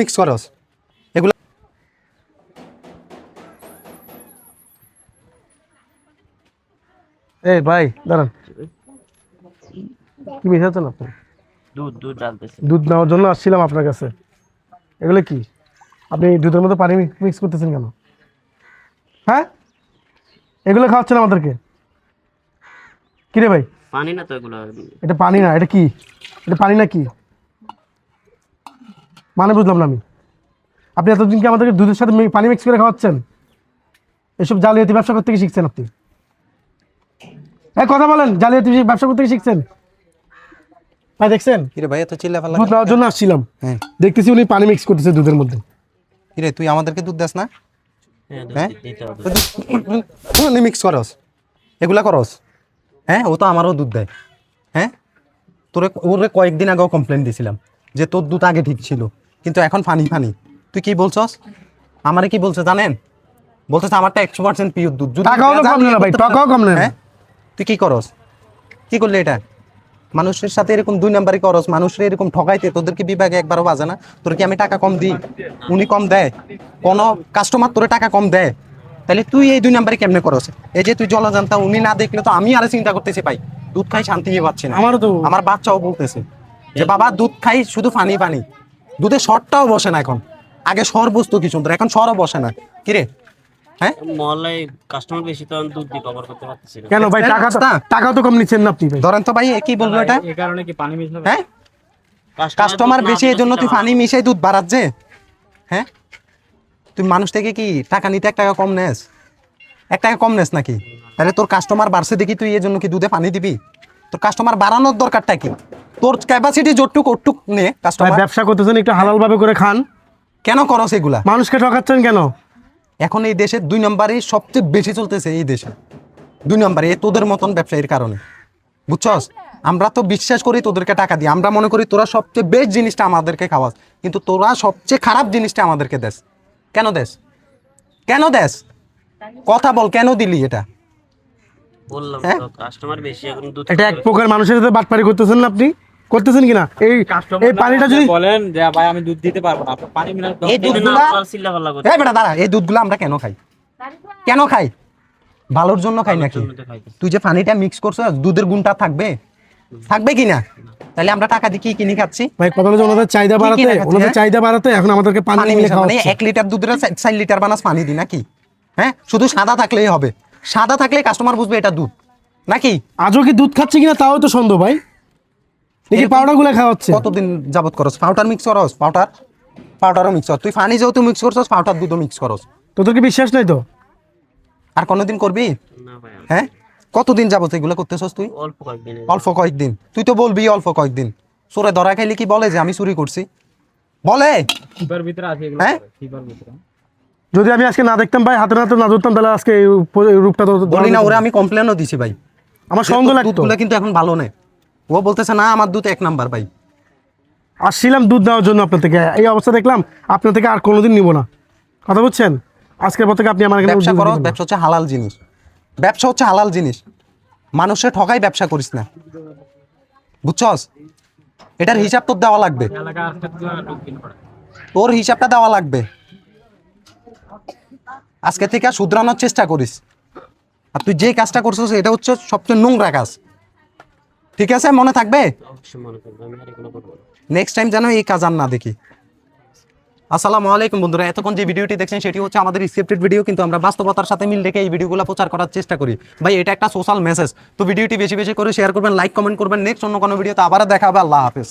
Mix করস এগুলো এই ভাই দাঁড়ান কি মিশাচ্ছেন আপনি দুধ দুধ নেওয়ার জন্য আসছিলাম আপনার কাছে। এগুলো কি? আপনি দুধের মধ্যে পানি মিক্স করতেছেন কেন? হ্যাঁ? এগুলো খাওয়াচ্ছেন আমাদেরকে? কি রে ভাই? পানি না তো এগুলো। এটা পানি না এটা কি? এটা পানি না কি? মানে বুঝলাম না আমি। আপনি এতদিন কি আমাদেরকে দুধের সাথে পানি মিক্স করে খাওয়াচ্ছেন? এসব জালিয়াতি ব্যবসা করতে শিখছেন আপনি? এই কথা বলেন জালিয়াতি ব্যবসা করতে শিখছেন? ভাই দেখছেন? কিরে ভাই এত চিল্লা ফাল্লা দুধ নেওয়ার জন্য আসছিলাম। হ্যাঁ। দেখতেছি উনি পানি মিক্স করতেছে দুধের মধ্যে। কিরে তুই আমাদেরকে দুধ দেস না? হ্যাঁ দুধ হ্যাঁ? দিতে হবে। মিক্স করস। এগুলা করস। হ্যাঁ ও তো আমারও দুধ দেয়। হ্যাঁ? তোরে ওরে কয়েকদিন আগেও কমপ্লেন দিয়েছিলাম যে তোর দুধ আগে ঠিক ছিল। কিন্তু এখন ফানি ফানি। তুই কি বলছস? আমারে কি বলছে জানেন? বলতেছে আমারটা একশো পার্সেন্ট পিওর দুধ। যদি টাকাও তো কম না ভাই, টাকাও কম না। হ্যাঁ? তুই কি করস? কি করলি এটা? মানুষের সাথে এরকম দুই নাম্বারই করস মানুষের এরকম ঠকাইতে তোদের কি বিভাগে একবারও বাজে না। তোর কি আমি টাকা কম দিই? উনি কম দেয়। কোন কাস্টমার তোরে টাকা কম দেয়? তাহলে তুই এই দুই নাম্বারই কেমনে করস? এই যে তুই জলজান্তা উনি না দেখলে তো আমি আরও চিন্তা করতেছি ভাই। দুধ খাই শান্তি পাচ্ছি না। আমারও তো আমার বাচ্চাও বলতেছে যে বাবা দুধ খাই শুধু ফানি পানি দুধে সরটাও বসে না এখন। আগে সর বসতো কি সুন্দর এখন সরও বসে না। কিরে? হ্যাঁ? মহল্লায় কাস্টমার বেশি তো দুধ দিয়ে কভার করতে পারতেছি না। কেন ভাই দেখছেন টাকা তো কম নিচ্ছেন না আপনি ভাই। ধরেন তো ভাই এ কি বলল এটা? এই কারণে কি পানি মিশাবে হ্যাঁ? কাস্টমার দুধ না বেশি এই জন্য তুই দিলে পানি মিশাই দুধ বাড়াচ্ছে হ্যাঁ? তুই মানুষ থেকে কি টাকা নিতে এক টাকা কম নেস? এক টাকা কম নেস নাকি? তাহলে তোর কাস্টমার বাড়ছে দেখি তুই এই জন্য কি দুধে পানি দিবি? তোর কাস্টমার বাড়ানোর দরকারটা কি? তোর ক্যাপাসিটি যতটুক ওটুক নে কাস্টমার ব্যবসা করতেছেন একটু হালাল ভাবে করে খান। কেন করো সেগুলা মানুষকে ঠকাচ্ছেন কেন? এখন এই দেশে দুই নম্বরই সবচেয়ে বেশি চলতেছে এই দেশে। দুই নম্বরে এই তোদের মতন ব্যবসায়ীর কারণে। বুঝছস? আমরা তো বিশ্বাস করি তোদেরকে টাকা দিই। আমরা মনে করি তোরা সবচেয়ে বেস্ট জিনিসটা আমাদেরকে খাওয়াস। কিন্তু তোরা সবচেয়ে খারাপ জিনিসটা আমাদেরকে দেশ কেন দেশ কেন দেশ কথা বল কেন দিলি এটা? বললাম হ্যাঁ? তো কাস্টমার বেশি এখন দুধ এটা এক প্রকার মানুষের সাথে বাটপারি করতেছেন না আপনি? করতেছেন কিনা? এই এই পানিটা যদি বলেন যে ভাই আমি দুধ দিতে পারব না। পানি মিলার এই দুধগুলা চিল্লা পাল্লা করতে এই বেটা দাঁড়া এই দুধগুলো আমরা কেন খাই? কেন খাই? ভালোর জন্য খাই নাকি? তুই যে পানিটা মিক্স করছ দুধের গুণটা থাকবে? থাকবে কি না তাহলে আমরা টাকা দিয়ে কি কিনে খাচ্ছি? ভাই কথা হচ্ছে ওনাদের চাহিদা বাড়াতে ওনাদের হ্যাঁ? চাহিদা বাড়াতে এখন আমাদেরকে পানি মিলে মিশানো মানে লিটার দুধের চার লিটার বানাস পানি দি নাকি? হ্যাঁ? শুধু সাদা থাকলেই হবে। সাদা থাকলে কাস্টমার বুঝবে এটা দুধ। নাকি? আজও কি দুধ খাচ্ছে কিনা তাও তো সন্দেহ ভাই। দেখি এরকম- পাউডারগুলো খাওয়াচ্ছে। কতদিন যাবত করস? পাউডার মিক্স করস? পাউডার পাউডারও মিক্স কর তুই পানি যেহেতু মিক্স করছস পাউডার দুধও মিক্স করস। তোদেরকে বিশ্বাস নাই তো? আর কোনোদিন করবি? না ভাই হ্যাঁ? কতদিন যাবত এগুলো করতেছস তুই? অল্প কয়েকদিন অল্প কয়েকদিন। তুই তো বলবি অল্প কয়েকদিন। চোরে ধরা খাইলে কি বলে যে আমি চুরি করছি? বলে? ভিতরে আছে এগুলো। হ্যাঁ? ভিতরে। যদি আমি আজকে না দেখতাম ভাই হাতে নাতে না ধরতাম তাহলে আজকে এই রূপটা তো বলি না ওরে আমি কমপ্লেনও দিছি ভাই। আমার সন্দেহ লাগতো। দুধগুলো কিন্তু এখন ভালো নেই। ও বলতেছে না আমার দুধ এক নাম্বার ভাই। আসছিলাম দুধ দেওয়ার জন্য আপনার থেকে। এই অবস্থা দেখলাম আপনার থেকে আর কোনোদিন নিব না। কথা বুঝছেন? আজকের পর থেকে আপনি আমার এখানে ব্যবসা করো ব্যবসা হচ্ছে হালাল জিনিস। ব্যবসা হচ্ছে হালাল জিনিস। মানুষের ঠকাই ব্যবসা করিস না। বুঝছস? এটার হিসাব তোর দেওয়া লাগবে। তোর হিসাবটা দেওয়া লাগবে। আজকে থেকে শুধরানোর চেষ্টা করিস। আর তুই যে কাজটা করছিস এটা হচ্ছে সবচেয়ে নোংরা কাজ। ঠিক আছে মনে থাকবে। নেক্সট টাইম যেন এই কাজ আর না দেখি। আসসালামু আলাইকুম বন্ধুরা এতক্ষণ যে ভিডিওটি দেখছেন সেটি হচ্ছে আমাদের স্ক্রিপ্টেড ভিডিও কিন্তু আমরা বাস্তবতার সাথে মিল রেখে এই ভিডিওগুলো প্রচার করার চেষ্টা করি। ভাই এটা একটা সোশ্যাল মেসেজ তো ভিডিওটি বেশি বেশি করে শেয়ার করবেন লাইক কমেন্ট করবেন। নেক্সট অন্য কোনো ভিডিওতে আবার দেখা হবে। আল্লাহ হাফেজ।